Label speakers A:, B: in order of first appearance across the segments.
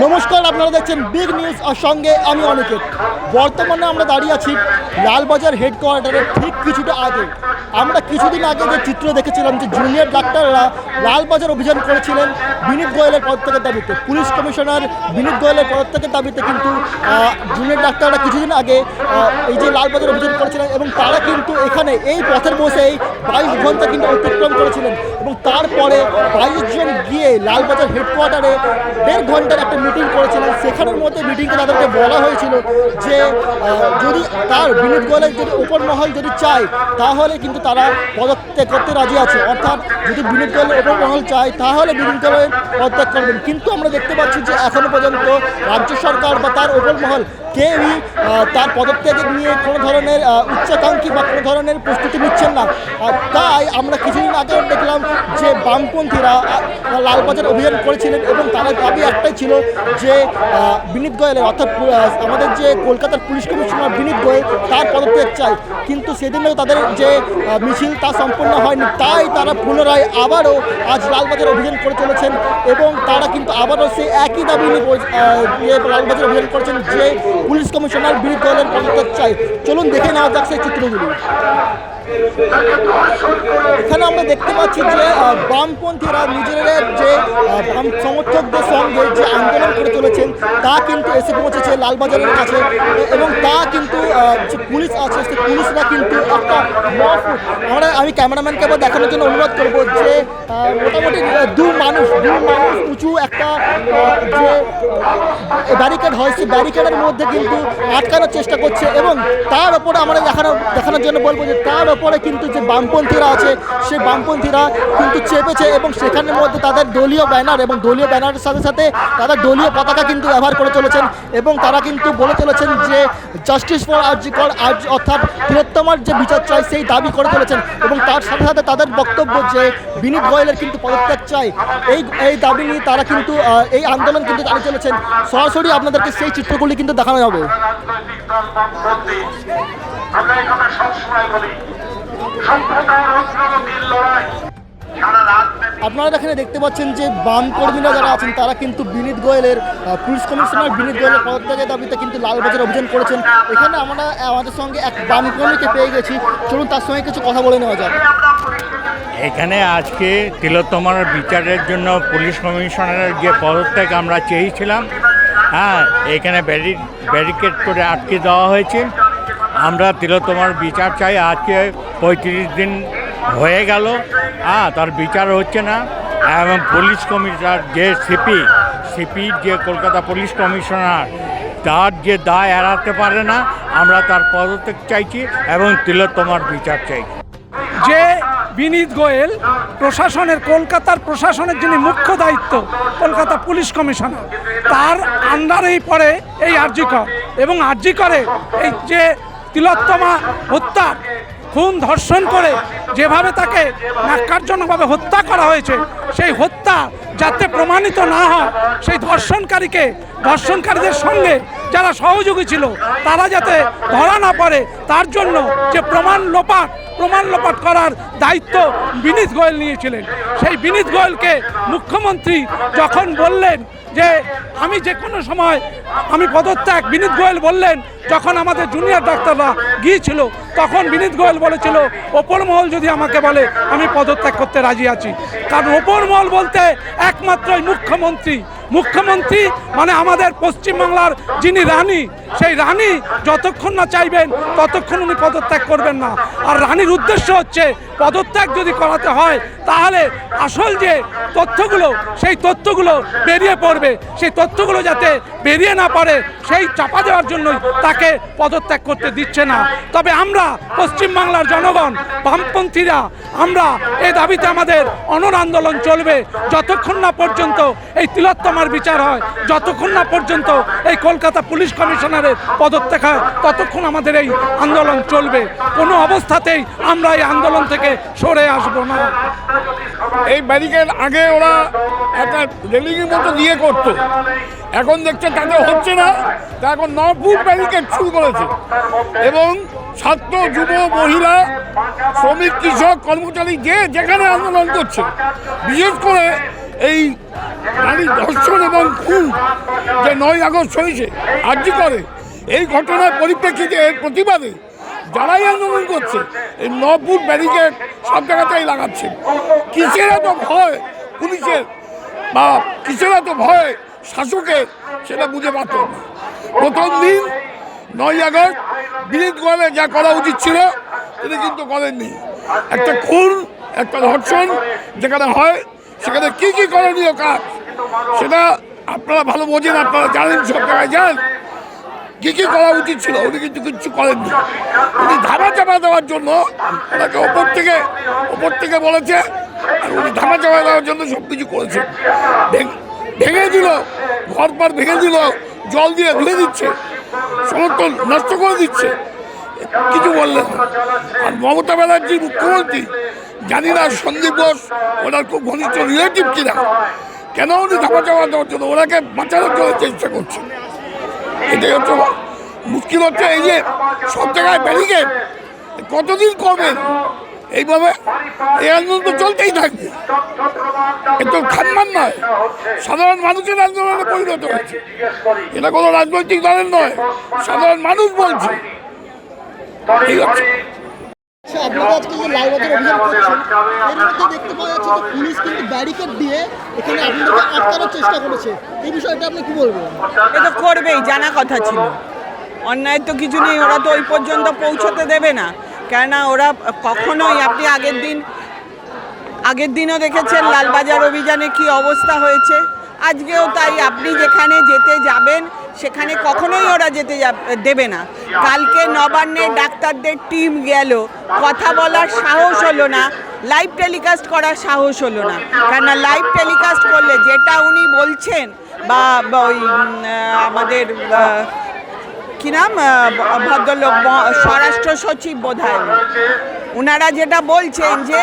A: নমস্কার, আপনারা দেখছেন বিগ নিউজ আর সঙ্গে আমি অনিকেত। বর্তমানে আমরা দাঁড়িয়ে আছি লালবাজার হেডকোয়ার্টারের ঠিক কিছুটা আগে। আমরা কিছুদিন আগে যে চিত্র দেখেছিলাম যে জুনিয়র ডাক্তাররা লালবাজার অভিযান করেছিলেন বিনীত গোয়েলের পদত্যাগের দাবিতে। পুলিশ কমিশনার বিনীত গোয়েলের পদত্যাগের দাবিতে কিন্তু জুনিয়র ডাক্তাররা কিছুদিন আগে এই যে লালবাজার অভিযান করেছিলেন এবং তারা কিন্তু এখানে এই পথের বসেই বাইশ ঘণ্টা কিন্তু অতিক্রম করেছিলেন এবং তারপরে বাইশ জন গিয়ে লালবাজার হেডকোয়ার্টারে দেড় ঘণ্টার একটা মিটিং করেছিলেন, সেখানের মধ্যে মিটিংকে তাদেরকে বলা হয়েছিল যে যদি তার বিনীত গোয়েলের যদি উপর মহল যদি চায়, তাহলে কিন্তু তারা পদত্যাগ করতে রাজি আছে। অর্থাৎ যদি বিনীত গোয়েলের উপর মহল চায়, তাহলে বিনীত গোয়েল পদত্যাগ করবেন। কিন্তু আমরা দেখতে পাচ্ছি যে এখনও পর্যন্ত রাজ্য সরকার বা তার উপর মহল কেউই তার পদত্যাগের নিয়ে কোনো ধরনের উচ্চাকাঙ্ক্ষী বা কোনো ধরনের প্রস্তুতি নিচ্ছেন না। তাই আমরা কিছুদিন আগে দেখলাম যে বামপন্থীরা লালবাজার অভিযান করেছিলেন এবং তাদের দাবি একটাই ছিল যে বিনীত গোয়েলের অর্থাৎ আমাদের যে কলকাতার পুলিশ কমিশনার বিনীত গোয়েল, তার পদত্যাগ চাই কিন্তু সেদিনও তাদের যে মিছিল তা সম্পূর্ণ হয়নি। তাই তারা পুনরায় আবারও আজ লালবাজার অভিযান করে চলেছেন এবং তারা কিন্তু আবারও সেই একই দাবি নিয়ে লালবাজার অভিযান করেছেন যে পুলিশ কমিশনার বিনীত গোয়েলের পদত্যাগ চাই চলুন দেখে নেওয়া যাক সেই চিত্রগুলি। এখানে আমরা দেখতে পাচ্ছি যে বামপন্থীরা নিজেদের যে সমর্থকদের সঙ্গে যে আন্দোলন করে চলেছেন, তা কিন্তু এসে পৌঁছেছে লালবাজারের কাছে। এবং তা কিন্তু যে পুলিশ আছে সে পুলিশরা কিন্তু একটা আমরা, আমি ক্যামেরাম্যানকে আবার দেখানোর জন্য অনুরোধ করব যে মোটামুটি দু মানুষ দু মানুষ উঁচু একটা যে ব্যারিকেড হয়, সেই ব্যারিকেডের মধ্যে কিন্তু আটকানোর চেষ্টা করছে। এবং তার ওপরে আমরা দেখানো দেখানোর জন্য বলব যে তার ওপরে কিন্তু যে বামপন্থীরা আছে, সেই বামপন্থীরা কিন্তু চেপেছে এবং সেখানের মধ্যে তাদের দলীয় ব্যানার এবং দলীয় ব্যানারের সাথে সাথে তাদের দলীয় পতাকা কিন্তু ব্যবহার করে চলেছেন এবং তারা কিন্তু বলে চলেছেন যে জাস্টিস ফর আর্জিকর আর্জি অর্থাৎ বৃহত্তমার যে বিচার চাই, সেই দাবি করে চলেছেন এবং তার সাথে সাথে তাদের বক্তব্য যে বিনীত গোয়েলের কিন্তু পদত্যাগ চাই, এই এই দাবি নিয়ে তারা কিন্তু এই আন্দোলন কিন্তু চালিয়ে চলেছেন। সরাসরি আপনাদেরকে সেই চিত্রগুলি কিন্তু দেখানো যাবে
B: আমরা এখানে সবসময় বলি
A: আপনারা এখানে দেখতে পাচ্ছেন যে বাম কর্মীরা যারা আছেন, তারা কিন্তু বিনীত গোয়েলের পুলিশ কমিশনার বিনীত গোয়েলের পদত্যাগের দাবিতে কিন্তু লালবাজার অভিযান করেছেন। এখানে আমরা আমাদের সঙ্গে এক বাম কর্মীকে পেয়ে গেছি। চলুন তার সঙ্গে কিছু কথা বলে নেওয়া যাক।
C: এখানে আজকে তিলোত্তমার বিচারের জন্য পুলিশ কমিশনারের যে পদত্যাগ আমরা চেয়েছিলাম হ্যাঁ এখানে ব্যারি, ব্যারিকেড করে আটকে দেওয়া হয়েছে। আমরা তিলোত্তমার বিচার চাই, আজকে পঁয়ত্রিশ দিন হয়ে গেল। হ্যাঁ তার বিচার হচ্ছে না। এবং পুলিশ কমিশনার, যে সিপি সিপির যে কলকাতা পুলিশ কমিশনার, তার যে দায় এড়াতে পারে না, আমরা তার পদত্যাগ চাইছি এবং তিলোত্তমার বিচার চাই।
D: যে বিনীত গোয়েল প্রশাসনের, কলকাতার প্রশাসনের যিনি মুখ্য দায়িত্ব, কলকাতা পুলিশ কমিশনার, তার আন্ডারেই পড়ে এই আরজিকর এবং আরজিকরে এই যে তিলোত্তমা হত্যা, খুন, ধর্ষণ করে যেভাবে তাকে ন্যাক্কারজনকভাবে হত্যা করা হয়েছে, সেই হত্যা যাতে প্রমাণিত না হয়, সেই ধর্ষণকারীকে, ধর্ষণকারীদের সঙ্গে যারা সহযোগী ছিল, তারা যাতে ধরা না পড়ে, তার জন্য যে প্রমাণ লোপাট প্রমাণ লোপাট করার দায়িত্ব বিনীত গোয়েল নিয়েছিলেন। সেই বিনীত গোয়েলকে মুখ্যমন্ত্রী যখন বললেন যে, আমি যে কোনো সময় আমি পদত্যাগ, বিনীত গোয়েল বললেন, যখন আমাদের জুনিয়র ডাক্তাররা গিয়েছিল, তখন বিনীত গোয়েল বলেছিল, ওপর মহল যদি আমাকে বলে, আমি পদত্যাগ করতে রাজি আছি। কারণ ওপর মহল বলতে একমাত্রই মুখ্যমন্ত্রী। মুখ্যমন্ত্রী মানে আমাদের পশ্চিমবাংলার যিনি রানী, সেই রানী যতক্ষণ না চাইবেন, ততক্ষণ উনি পদত্যাগ করবেন না। আর রানীর উদ্দেশ্য হচ্ছে পদত্যাগ যদি করাতে হয়, তাহলে আসল যে তথ্যগুলো, সেই তথ্যগুলো বেরিয়ে পড়বে। সেই তথ্যগুলো যাতে বেরিয়ে না পারে সেই চাপা দেওয়ার জন্যই তাকে পদত্যাগ করতে দিচ্ছে না। তবে আমরা, পশ্চিমবাংলার জনগণ, বামপন্থীরা, আমরা এই দাবিতে আমাদের অনর আন্দোলন চলবে। যতক্ষণ না পর্যন্ত এই তিলোত্তমার বিচার হয়, যতক্ষণ না পর্যন্ত এই কলকাতা পুলিশ কমিশনারের পদত্যাগ হয়, ততক্ষণ আমাদের এই আন্দোলন চলবে। কোনো অবস্থাতেই আমরা এই আন্দোলন থেকে সরে আসব না।
E: এই ব্যারিকেড আগে ওরা একটা রেলিংয়ের মতো দিয়ে করতো। এখন দেখছে তাদের হচ্ছে না, তা এখন ন ফুট ব্যারিকেড শুরু করেছে। এবং ছাত্র, যুব, মহিলা, শ্রমিক, কৃষক, কর্মচারী যে যেখানে আন্দোলন করছে, বিশেষ করে এই নারী ধর্ষণ এবং খুন যে নয় আগস্ট হয়েছে, আর্জি করে, এই ঘটনার পরিপ্রেক্ষিতে এর প্রতিবাদে যারাই করছে, এই ন ব্যারিকেড সব জায়গাতেই লাগাচ্ছে। কিসের এত ভয় পুলিশের? বা কিসের এত ভয় শাসকের? সেটা বুঝে না। প্রথম দিন, নয় আগস্ট, বিনীত গোয়ালে যা করা উচিত ছিল, তিনি কিন্তু করেননি। একটা খুন, একটা ধর্ষণ যেখানে হয়, সেখানে কি কি করণীয় কাজ, সেটা আপনারা ভালো বোঝেন, আপনারা জানেন, সব জায়গায় যান। কি কি করা উচিত ছিল? উনি কিন্তু কিচ্ছু করেননি। উনি ধামা চাপা দেওয়ার জন্য ওনাকে ওপর থেকে ওপর থেকে বলেছে, আর উনি ধামা চাপা দেওয়ার জন্য সব কিছু করেছে। ভেঙে- দিল, ঘর পার ভেঙে দিল, জল দিয়ে ধুয়ে দিচ্ছে সমস্ত নষ্ট করে দিচ্ছে। কিছু বললেন। আর মমতা ব্যানার্জি মুখ্যমন্ত্রী, জানি না সন্দীপ ঘোষ, ওনার খুব ঘনিষ্ঠ রিলেটিভ কিনা। কেন উনি ধাপা চাপা দেওয়ার জন্য? ওনাকে বাঁচানোর জন্য চেষ্টা করছেন। এটাই হচ্ছে মুশকিল হচ্ছে এই যে সব জায়গায় ব্যারিকেড। কতদিন করবেন এইভাবে এই আন্দোলন তো চলতেই থাকবে। কিন্তু খানমান নয়, সাধারণ মানুষের আন্দোলনে পরিণত হয়েছে। এটা কোনো রাজনৈতিক দলের নয়, সাধারণ মানুষ বলছে। ঠিক আছে।
A: লালবাজার দেখতে পাওয়া যাচ্ছে দিয়ে এখানে আপনাদেরকে চেষ্টা কি বলবেন?
F: এ তো করবেই কথা ছিল। অন্যায় তো কিছু নেই, ওরা তো ওই পর্যন্ত পৌঁছতে দেবে না। কেননা ওরা কখনোই, আপনি আগের দিন, আগের দিনও দেখেছেন লালবাজার অভিযানে কি অবস্থা হয়েছে। আজকেও তাই, আপনি যেখানে যেতে যাবেন সেখানে কখনোই ওরা যেতে দেবে না। কালকে নবান্নের ডাক্তারদের টিম গেল। কথা বলার সাহস হলো না। লাইভ টেলিকাস্ট করার সাহস হলো না। কেননা লাইভ টেলিকাস্ট করলে যেটা উনি বলছেন বা ওই আমাদের কি নাম? ভদ্রলোক স্বরাষ্ট্র সচিব বোধহয়। ওনারা যেটা বলছেন যে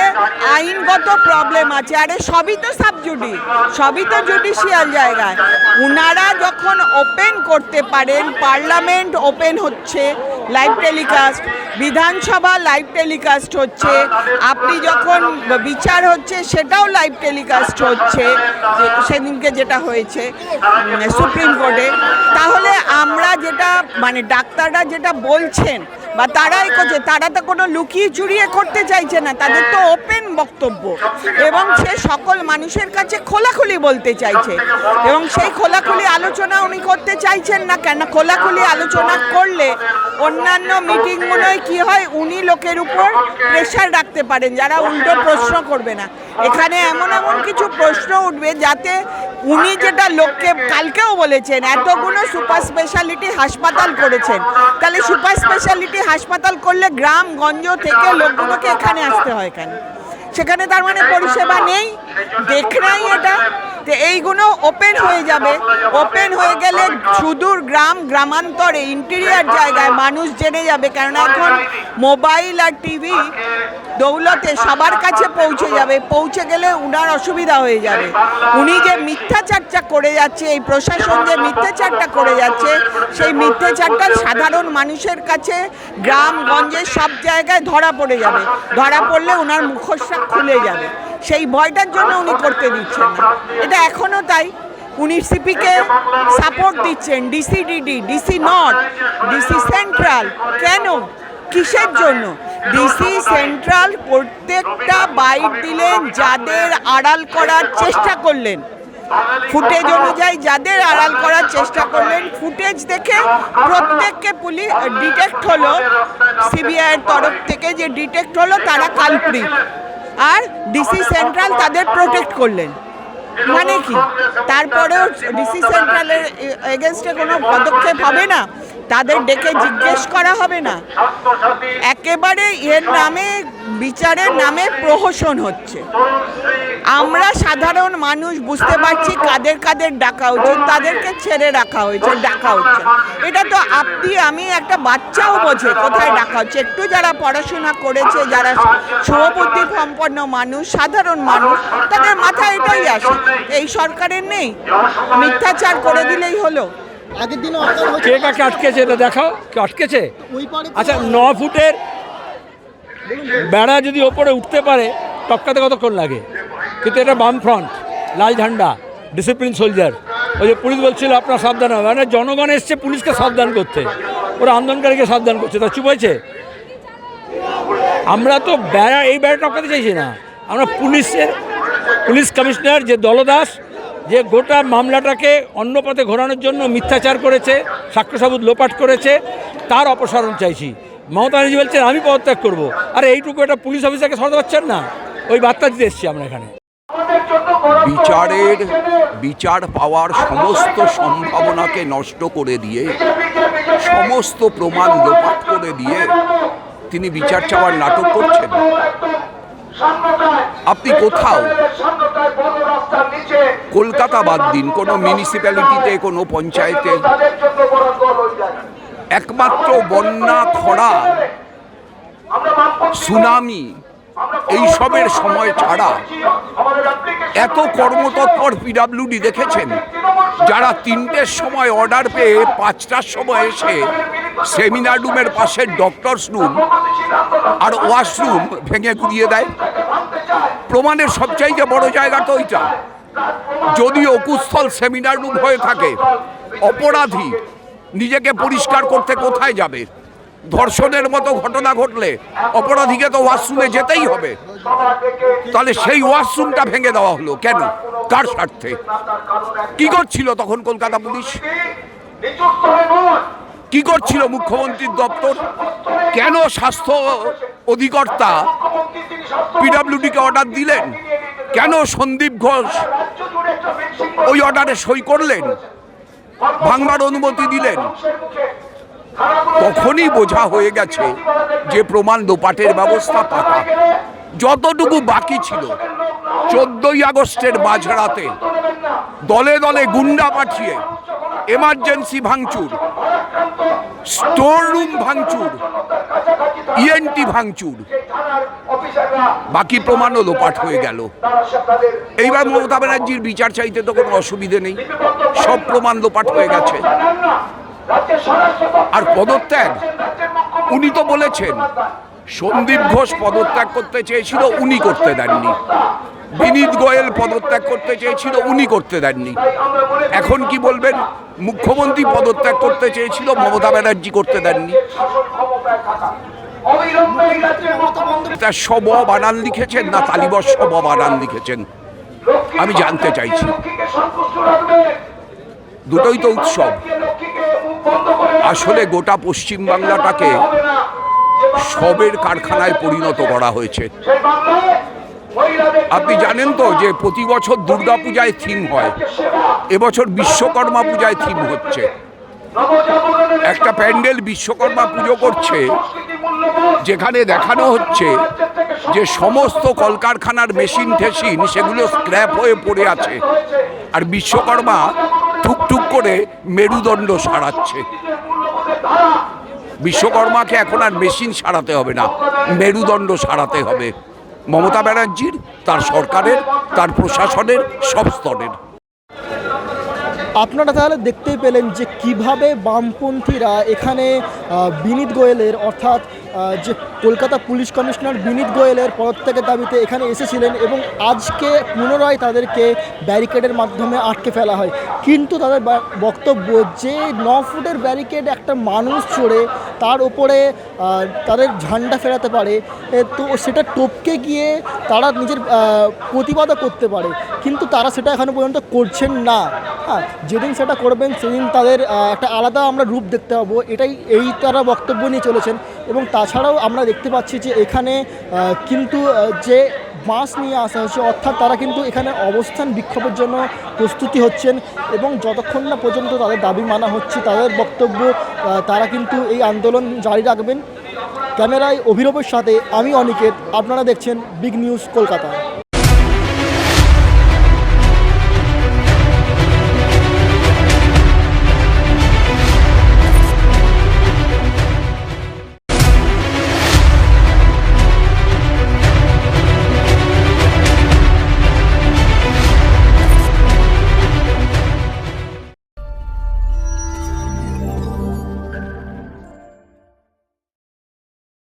F: আইনগত প্রবলেম আছে, আরে সবই তো সাবজুডি সবই তো জুডিশিয়াল জায়গায়। ওনারা যখন ওপেন করতে পারেন, পার্লামেন্ট ওপেন হচ্ছে, live telecast, Vidhan Sabha live telecast হচ্ছে, আপনি যখন বিচার হচ্ছে, সেটাও লাইভ টেলিকাস্ট হচ্ছে সেদিনকে যেটা হয়েছে সুপ্রিম কোর্টে। তাহলে আমরা যেটা মানে ডাক্তাররা যেটা বলছেন বা তারাই করছে, তারা তো কোনো লুকিয়ে চুরিয়ে করতে চাইছে না, তাদের তো ওপেন বক্তব্য। এবং সে সকল মানুষের কাছে খোলাখুলি বলতে চাইছে। এবং সেই খোলাখুলি আলোচনা উনি করতে চাইছেন না কেন? খোলাখুলি আলোচনা করলে অন্যান্য মিটিংগুলোয় কি হয়? উনি লোকের উপর প্রেশার রাখতে পারেন, যারা উল্টো প্রশ্ন করবে না। এখানে এমন এমন কিছু প্রশ্ন উঠবে যাতে উনি যেটা লোককে কালকেও বলেছেন, এতগুলো সুপার স্পেশালিটি হাসপাতাল করেছেন। তাহলে সুপার স্পেশালিটি হাসপাতাল করলে গ্রাম, গঞ্জ থেকে লোকগুলোকে এখানে আসতে হয় কেন? সেখানে তার মানে পরিষেবা নেই দেখ দেখনাই এটা। তো এইগুলো ওপেন হয়ে যাবে। ওপেন হয়ে গেলে সুদূর গ্রাম, গ্রামান্তরে ইন্টেরিয়ার জায়গায় মানুষ জেনে যাবে। কেননা এখন মোবাইল আর টিভি দৌলতে সবার কাছে পৌঁছে যাবে। পৌঁছে গেলে উনার অসুবিধা হয়ে যাবে। উনি যে মিথ্যাচারটা করে যাচ্ছে, এই প্রশাসন যে মিথ্যাচারটা করে যাচ্ছে, সেই মিথ্যাচারটা সাধারণ মানুষের কাছে গ্রাম, গঞ্জে সব জায়গায় ধরা পড়ে যাবে। ধরা পড়লে ওনার মুখোশটা খুলে যাবে। সেই ভয়টার জন্য উনি করতে দিচ্ছেন না। এটা এখনও তাই। উনি সিপিকে সাপোর্ট দিচ্ছেন। ডিসিডিডি ডিসি নর্থ ডিসি সেন্ট্রাল কিসের জন্য? ডিসি সেন্ট্রাল প্রত্যেকটা বাইট দিলেন যাদের আড়াল করার চেষ্টা করলেন। ফুটেজ অনুযায়ী যাদের আড়াল করার চেষ্টা করলেন, ফুটেজ দেখে প্রত্যেককে পুলিশ ডিটেক্ট হলো। সিবিআইয়ের তরফ থেকে যে ডিটেক্ট হলো, তারা কালপ্রিট আর ডিসি সেন্ট্রাল তাদের প্রোটেক্ট করলেন। মানে কি? তারপরেও ডিসি সেন্ট্রালের এগেনস্টে কোনো পদক্ষেপ হবে না? তাদের ডেকে জিজ্ঞেস করা হবে না। একেবারে এর নামে বিচারের নামে প্রহসন হচ্ছে। আমরা সাধারণ মানুষ বুঝতে পারছি কাদের কাদের ডাকা উচিত তাদেরকে ছেড়ে রাখা হয়েছে ডাকা হচ্ছে। এটা তো আপনি আমি একটা বাচ্চাও বোঝে কোথায় ডাকা হচ্ছে। একটু যারা পড়াশোনা করেছে যারা শুভবুদ্ধি সম্পন্ন মানুষ সাধারণ মানুষ তাদের মাথায় এটাই আসে এই সরকারের নেই। মিথ্যাচার করে দিলেই হলো।
A: আগের দিনও
G: কে কাকে আটকেছে এটা দেখাও? কে আটকেছে? আচ্ছা ন ফুটের বেড়া যদি ওপরে উঠতে পারে টপকাতে কতক্ষণ লাগে? কিন্তু এটা বাম ফ্রন্ট লাল ঝান্ডা ডিসিপ্লিন সোলজার ওই যে পুলিশ বলছিল আপনার সাবধান হবে মানে জনগণ এসছে পুলিশকে সাবধান করতে। ওরা আন্দোলনকারীকে সাবধান করছে। তা চুপ হয়েছে? আমরা তো বেড়া এই বেড়া টপকাতে চাইছি না। আমরা পুলিশের পুলিশ কমিশনার যে দলদাস যে গোটা মামলাটাকে অন্য পথে ঘোরানোর জন্য মিথ্যাচার করেছে সাক্ষ্য সাবুত লোপাট করেছে, তার অপসারণ চাইছি। মমতা ব্যানার্জি বলছেন, আমি পদত্যাগ করব। আর এইটুকু একটা পুলিশ অফিসারকে সরাতে পারছেন না? ওই বার্তা দিতে এসেছি আমরা এখানে।
H: বিচারের বিচার পাওয়ার সমস্ত সম্ভাবনাকে নষ্ট করে দিয়ে, সমস্ত প্রমাণ লোপাট করে দিয়ে তিনি বিচার চাওয়ার নাটক করছেন। আপনি কোথাও কলকাতা বাদ দিন, কোনো মিউনিসিপ্যালিটিতে কোনো পঞ্চায়েতে। একমাত্র বন্যা, খরা সুনামি এইসবের সময় ছাড়া এত কর্মতৎপর পিডাব্লিউডি দেখেছেন? যারা তিনটের সময় অর্ডার পেয়ে পাঁচটার সময় এসে সেমিনার রুমের পাশের ডক্টরস রুম আর ওয়াশরুম ভেঙে গুড়িয়ে দেয়। প্রমাণের সবচাইতে বড় জায়গা তো ওইটা। যদি অকুস্থল সেমিনার রুম হয়ে থাকে অপরাধী নিজেকে পরিষ্কার করতে কোথায় যাবে? ধর্ষণের মতো ঘটনা ঘটলে অপরাধীকে তো ওয়াশরুমে যেতেই হবে। তাহলে সেই ওয়াশরুমটা ভেঙে দেওয়া হলো কেন? কার স্বার্থে? কি করছিল তখন কলকাতা পুলিশ? কি করছিল মুখ্যমন্ত্রীর দপ্তর? কেন স্বাস্থ্য অধিকর্তা পিডাব্লিউডিকে অর্ডার দিলেন? কেন সন্দীপ ঘোষ ওই অর্ডারে সই করলেন? ভাঙবার অনুমতি দিলেন? তখনই বোঝা হয়ে গেছে যে প্রমাণ দোপাটের ব্যবস্থা পাকা। যতটুকু বাকি ছিল, চোদ্দই আগস্টের মাঝরাতে দলে দলে গুন্ডা পাঠিয়ে এমার্জেন্সি ভাঙচুর স্টোর রুম ভাঙচুর ইএনটি ভাঙচুর। বাকি প্রমাণও লোপাট হয়ে গেল। এইবার মমতা ব্যানার্জির বিচার চাইতে তো কোনো অসুবিধে নেই। সব প্রমাণ লোপাট হয়ে গেছে। আর পদত্যাগ, উনি তো বলেছেন, সন্দীপ ঘোষ পদত্যাগ করতে চেয়েছিল, উনি করতে দেননি। বিনীত গোয়েল পদত্যাগ করতে চেয়েছিল, উনি করতে দেননি। এখন কি বলবেন? মুখ্যমন্ত্রী পদত্যাগ করতে চেয়েছিল, মমতা ব্যানার্জি করতে দেননি। তার সব বানান লিখেছেন, না তালিবর সব বানান লিখেছেন। আমি জানতে চাইছি। দুটোই তো উৎসব। আসলে গোটা পশ্চিম বাংলাটাকে সবের কারখানায় পরিণত করা হয়েছে। আপনি জানেন তো যে প্রতি বছর দুর্গা পূজায় থিম হয়। এবছর বিশ্বকর্মা পূজায় থিম হচ্ছে। একটা প্যান্ডেল বিশ্বকর্মা পুজো করছে, যেখানে দেখানো হচ্ছে যে সমস্ত কলকারখানার মেশিন ঠেসিন সেগুলো স্ক্র্যাপ হয়ে পড়ে আছে আর বিশ্বকর্মা টুকটুক করে মেরুদণ্ড সারাচ্ছে। বিশ্বকর্মাকে এখন আর মেশিন সারাতে হবে না, মেরুদণ্ড সারাতে হবে। মমতা ব্যানার্জির, তার সরকারের, তার প্রশাসনের, সব স্তরের।
A: আপনারা তাহলে দেখতেই পেলেন যে কীভাবে বামপন্থীরা এখানে বিনীত গোয়েলের অর্থাৎ যে কলকাতা পুলিশ কমিশনার বিনীত গোয়েলের পদত্যাগের দাবিতে এখানে এসেছিলেন এবং আজকে পুনরায় তাদেরকে ব্যারিকেডের মাধ্যমে আটকে ফেলা হয়। কিন্তু তাদের বক্তব্য যে ন ফুটের ব্যারিকেড একটা মানুষ চড়ে তার উপরে তাদের ঝান্ডা ফেরাতে পারে তো সেটা টপকে গিয়ে তারা নিজের প্রতিবাদও করতে পারে। কিন্তু তারা সেটা এখনও পর্যন্ত করছেন না। হ্যাঁ যেদিন সেটা করবেন সেদিন তাদের একটা আলাদা আমরা রূপ দেখতে পাবো। এটাই, এই তারা বক্তব্য নিয়ে চলেছেন। এবং তাছাড়াও আমরা দেখতে পাচ্ছি যে এখানে কিন্তু যে বাঁশ নিয়ে আসা হচ্ছে, অর্থাৎ তারা কিন্তু এখানে অবস্থান বিক্ষোভের জন্য প্রস্তুতি হচ্ছেন এবং যতক্ষণ না পর্যন্ত তাদের দাবি মানা হচ্ছে, তাদের বক্তব্য তারা কিন্তু এই আন্দোলন জারি রাখবেন। ক্যামেরায় অভিনবের সাথে আমি অনিকেত, আপনারা দেখছেন বিগ নিউজ কলকাতা।